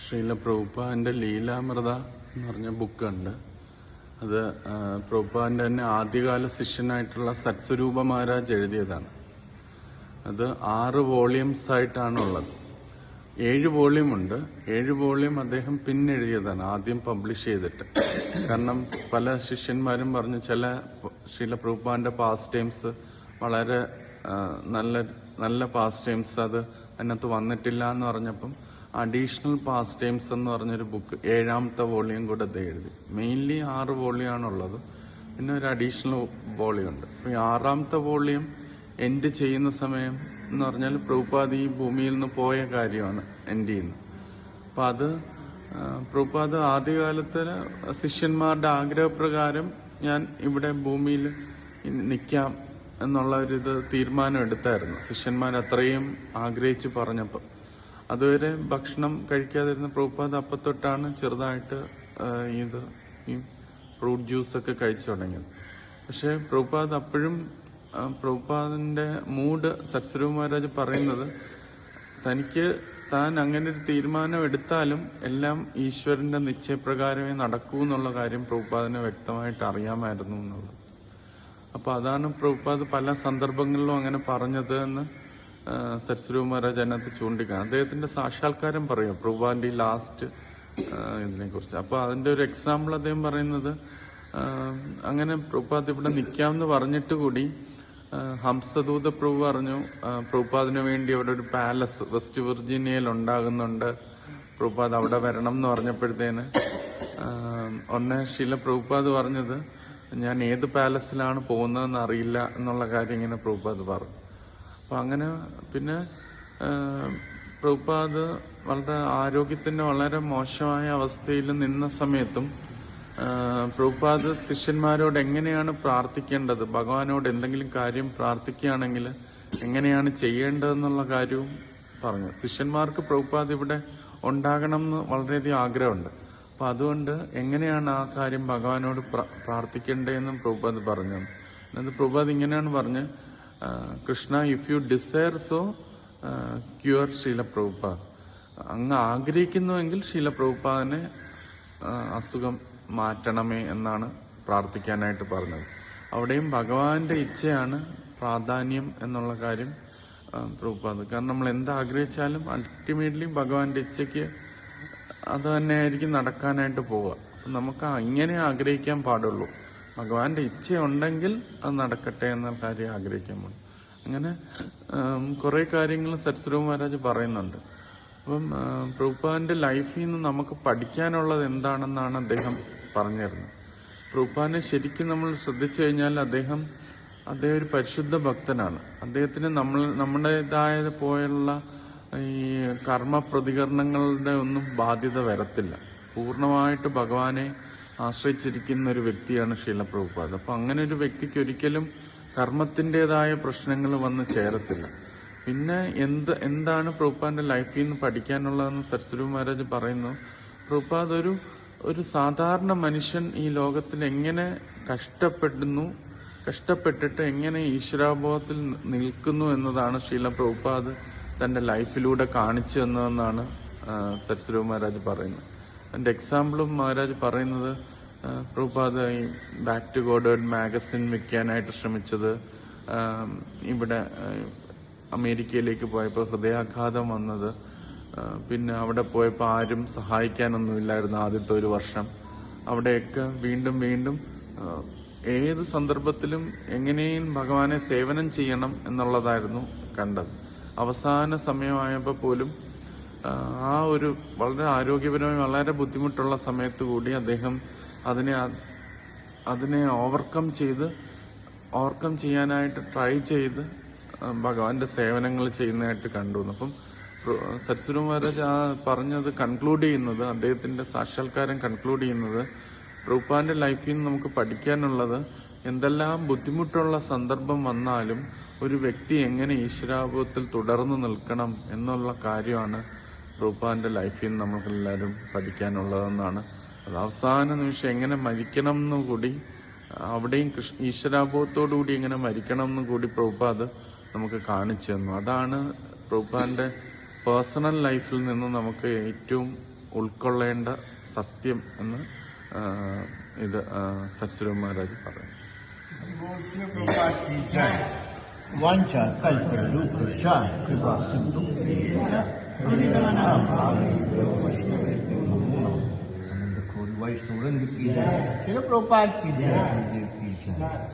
ശ്രീല പ്രഭുപ്പാന്റെ ലീലാമൃത എന്ന് പറഞ്ഞ ബുക്കുണ്ട്. അത് പ്രഭുപ്പാന്റെ തന്നെ ആദ്യകാല ശിഷ്യനായിട്ടുള്ള സത്സ്വരൂപ മഹാരാജ് എഴുതിയതാണ്. അത് ആറ് വോളിയംസ് ആയിട്ടാണ് ഉള്ളത് ഏഴ് വോളിയം ഉണ്ട് ഏഴ് വോളിയം അദ്ദേഹം പിന്നെ എഴുതിയതാണ് ആദ്യം പബ്ലിഷ് ചെയ്തിട്ട്. കാരണം പല ശിഷ്യന്മാരും പറഞ്ഞു ചില ശ്രീല പ്രഭുപ്പാന്റെ പാസ്റ്റ് ടൈംസ് വളരെ നല്ല നല്ല പാസ്റ്റ് ടൈംസ് അത് അതിനകത്ത് വന്നിട്ടില്ല എന്ന് പറഞ്ഞപ്പം അഡീഷണൽ പാസ് ടൈംസ് എന്ന് പറഞ്ഞൊരു ബുക്ക് ഏഴാമത്തെ വോളിയം കൂടെ അദ്ദേഹം എഴുതി. മെയിൻലി ആറ് വോളിയം ആണുള്ളത്. പിന്നെ ഒരു അഡീഷണൽ വോളിയം ഉണ്ട്. അപ്പൊ ഈ ആറാമത്തെ വോളിയം എൻഡ് ചെയ്യുന്ന സമയം എന്ന് പറഞ്ഞാൽ പ്രഭുപാദ് ഈ ഭൂമിയിൽ നിന്ന് പോയ കാര്യമാണ് എൻഡ് ചെയ്യുന്നത്. അപ്പൊ അത് പ്രഭുപാദ് ആദ്യകാലത്ത് ശിഷ്യന്മാരുടെ ആഗ്രഹപ്രകാരം ഞാൻ ഇവിടെ ഭൂമിയിൽ നിൽക്കാം എന്നുള്ള ഒരു ഇത് തീരുമാനം എടുത്തായിരുന്നു. ശിഷ്യന്മാർ അത്രയും ആഗ്രഹിച്ച് പറഞ്ഞപ്പം അതുവരെ ഭക്ഷണം കഴിക്കാതിരുന്ന പ്രഭുപാദ് അപ്പത്തൊട്ടാണ് ചെറുതായിട്ട് ഇത് ഈ ഫ്രൂട്ട് ജ്യൂസ് ഒക്കെ കഴിച്ചു തുടങ്ങിയത്. പക്ഷെ പ്രഭുപാദ് അപ്പോഴും പ്രഭുപാദിന്റെ മൂഡ് സത്സരൂ മഹാരാജ് പറയുന്നത് തനിക്ക് താൻ അങ്ങനെ ഒരു തീരുമാനം എടുത്താലും എല്ലാം ഈശ്വരന്റെ നിശ്ചയപ്രകാരമേ നടക്കൂ എന്നുള്ള കാര്യം പ്രഭുപാദിന് വ്യക്തമായിട്ട് അറിയാമായിരുന്നു എന്നുള്ളത്. അപ്പൊ അതാണ് പ്രഭുപാദ് പല സന്ദർഭങ്ങളിലും അങ്ങനെ പറഞ്ഞത് എന്ന് സരസ്വരൂ മഹാരാജ് അതിനകത്ത് ചൂണ്ടിക്കാണ്. അദ്ദേഹത്തിന്റെ സാക്ഷാത്കാരം പറയും. പ്രഭുവാന്റെ ലാസ്റ്റ് ഇതിനെ കുറിച്ച് അപ്പൊ അതിന്റെ ഒരു എക്സാമ്പിൾ അദ്ദേഹം പറയുന്നത് അങ്ങനെ പ്രഭുപാദ് ഇവിടെ നിൽക്കാമെന്ന് പറഞ്ഞിട്ട് കൂടി ഹംസദൂത പ്രഭു പറഞ്ഞു പ്രഭുപാദിന് വേണ്ടി അവിടെ ഒരു പാലസ് വെസ്റ്റ് വിർജീനിയയിൽ ഉണ്ടാകുന്നുണ്ട്. പ്രഭുപാദ് അവിടെ വരണം എന്ന് പറഞ്ഞപ്പോഴത്തേന് ഒന്ന് ശീല പ്രഭുപാദ് പറഞ്ഞത് ഞാൻ ഏത് പാലസിലാണ് പോകുന്നതെന്ന് അറിയില്ല എന്നുള്ള കാര്യം ഇങ്ങനെ പ്രഭുപാദ് പറഞ്ഞു. അപ്പൊ അങ്ങനെ പിന്നെ പ്രഭുപാദ് വളരെ ആരോഗ്യത്തിന്റെ വളരെ മോശമായ അവസ്ഥയിൽ നിന്ന സമയത്തും പ്രഭുപാദ് ശിഷ്യന്മാരോട് എങ്ങനെയാണ് പ്രാർത്ഥിക്കേണ്ടത്? ഭഗവാനോട് എന്തെങ്കിലും കാര്യം പ്രാർത്ഥിക്കുകയാണെങ്കിൽ എങ്ങനെയാണ് ചെയ്യേണ്ടതെന്നുള്ള കാര്യവും പറഞ്ഞു. ശിഷ്യന്മാർക്ക് പ്രഭുപാദ് ഇവിടെ ഉണ്ടാകണം എന്ന് വളരെയധികം ആഗ്രഹമുണ്ട്. അപ്പൊ അതുകൊണ്ട് എങ്ങനെയാണ് ആ കാര്യം ഭഗവാനോട് പ്ര- പ്രാർത്ഥിക്കേണ്ടതെന്നും പ്രഭുപാദ് പറഞ്ഞു. എന്നിട്ട് പ്രഭുപാദ് ഇങ്ങനെയാണ് പറഞ്ഞ് Krishna if you desire so cure Sheela അങ്ങ് ആഗ്രഹിക്കുന്നുവെങ്കിൽ ശീല അസുഖം മാറ്റണമേ എന്നാണ് പ്രാർത്ഥിക്കാനായിട്ട് പറഞ്ഞത്. അവിടെയും ഭഗവാന്റെ ഇച്ഛയാണ് പ്രാധാന്യം എന്നുള്ള കാര്യം പ്രഭുപാദ്. കാരണം നമ്മൾ എന്ത് ആഗ്രഹിച്ചാലും അൾട്ടിമേറ്റ്ലി ഭഗവാന്റെ ഇച്ഛയ്ക്ക് അത് തന്നെയായിരിക്കും നടക്കാനായിട്ട് പോവുക. നമുക്ക് ഇങ്ങനെ ആഗ്രഹിക്കാൻ പാടുള്ളൂ. ഭഗവാന്റെ ഇച്ഛയുണ്ടെങ്കിൽ അത് നടക്കട്ടെ എന്ന കാര്യം ആഗ്രഹിക്കാൻ പാടും അങ്ങനെ കുറെ കാര്യങ്ങൾ സരസ്വരൂ മഹാരാജ് പറയുന്നുണ്ട്. അപ്പം പ്രൂപ്പാന്റെ ലൈഫിൽ നിന്ന് നമുക്ക് പഠിക്കാനുള്ളത് എന്താണെന്നാണ് അദ്ദേഹം പറഞ്ഞിരുന്നത്. പ്രഭുപാദിനെ ശരിക്കും നമ്മൾ ശ്രദ്ധിച്ചു കഴിഞ്ഞാൽ അദ്ദേഹം അദ്ദേഹം ഒരു പരിശുദ്ധ ഭക്തനാണ്. അദ്ദേഹത്തിന് നമ്മൾ നമ്മുടേതായ പോലുള്ള ഈ കർമ്മ പ്രതികരണങ്ങളുടെ ഒന്നും ബാധ്യത വരത്തില്ല. പൂർണമായിട്ട് ഭഗവാനെ ആശ്രയിച്ചിരിക്കുന്ന ഒരു വ്യക്തിയാണ് ശീല പ്രഭുപാദ്. അപ്പൊ അങ്ങനെ ഒരു വ്യക്തിക്ക് ഒരിക്കലും കർമ്മത്തിന്റെതായ പ്രശ്നങ്ങൾ വന്ന് ചേരത്തില്ല. പിന്നെ എന്ത് എന്താണ് പ്രഭുപാന്റെ ലൈഫിൽ നിന്ന് പഠിക്കാനുള്ളതെന്ന് സരസ്വതി മഹാരാജ് പറയുന്നു. പ്രഭുപാദ് ഒരു ഒരു സാധാരണ മനുഷ്യൻ ഈ ലോകത്തിൽ എങ്ങനെ കഷ്ടപ്പെടുന്നു കഷ്ടപ്പെട്ടിട്ട് എങ്ങനെ ഈശ്വരാബോധത്തിൽ നിൽക്കുന്നു എന്നതാണ് ശീല പ്രഭുപാദ് തന്റെ ലൈഫിലൂടെ കാണിച്ചു തന്നതെന്നാണ് സരസ്വതി മഹാരാജ് പറയുന്നത്. അതിന്റെ എക്സാമ്പിളും മഹാരാജ് പറയുന്നത് പ്രഭുപാദ ഈ ബാക്ക് ടു ഗോഡേഡ് മാഗസിൻ വിൽക്കാനായിട്ട് ശ്രമിച്ചത് ഇവിടെ അമേരിക്കയിലേക്ക് പോയപ്പോൾ ഹൃദയാഘാതം വന്നത്. പിന്നെ അവിടെ പോയപ്പോൾ ആരും സഹായിക്കാനൊന്നുമില്ലായിരുന്നു ആദ്യത്തെ ഒരു വർഷം. അവിടെയൊക്കെ വീണ്ടും വീണ്ടും ഏത് സന്ദർഭത്തിലും എങ്ങനെയും ഭഗവാനെ സേവനം ചെയ്യണം എന്നുള്ളതായിരുന്നു കണ്ടത്. അവസാന സമയമായപ്പോൾ പോലും ആ, ഒരു വളരെ ആരോഗ്യപരമായി വളരെ ബുദ്ധിമുട്ടുള്ള സമയത്ത് കൂടി അദ്ദേഹം അതിനെ അതിനെ ഓവർകം ചെയ്ത് ഓവർകം ചെയ്യാനായിട്ട് ട്രൈ ചെയ്ത് ഭഗവാന്റെ സേവനങ്ങൾ ചെയ്യുന്നതായിട്ട് കണ്ടു. അപ്പം സരസ്വതി മഹാരാജ് ആ പറഞ്ഞത് കൺക്ലൂഡ് ചെയ്യുന്നത് അദ്ദേഹത്തിന്റെ സാക്ഷാത്കാരം കൺക്ലൂഡ് ചെയ്യുന്നത് റൂപ്പാന്റെ ലൈഫിൽ നിന്ന് നമുക്ക് പഠിക്കാനുള്ളത് എന്തെല്ലാം ബുദ്ധിമുട്ടുള്ള സന്ദർഭം വന്നാലും ഒരു വ്യക്തി എങ്ങനെ ഈശ്വരാഭവത്തിൽ തുടർന്നു നിൽക്കണം എന്നുള്ള കാര്യമാണ് റൂപ്പാന്റെ ലൈഫിൽ നിന്ന് നമ്മൾക്കെല്ലാവരും പഠിക്കാനുള്ളതെന്നാണ് അത് അവസാന നിമിഷം എങ്ങനെ മരിക്കണം എന്ന് കൂടി അവിടെയും കൃഷ്ണ ഈശ്വരാബോധത്തോടുകൂടി എങ്ങനെ മരിക്കണം എന്ന് കൂടി പ്രഭുപാദ് നമുക്ക് കാണിച്ചു തന്നു അതാണ് പ്രഭുപാദിന്റെ പേഴ്സണൽ ലൈഫിൽ നിന്ന് നമുക്ക് ഏറ്റവും ഉൾക്കൊള്ളേണ്ട സത്യം എന്ന് ഇത് സത്സുരം മഹാരാജ് പറഞ്ഞു വാഞ്ച കൽപ്പ वैष्णवरंग की जय शिल प्रोपाद की जय गुरुदेव की जय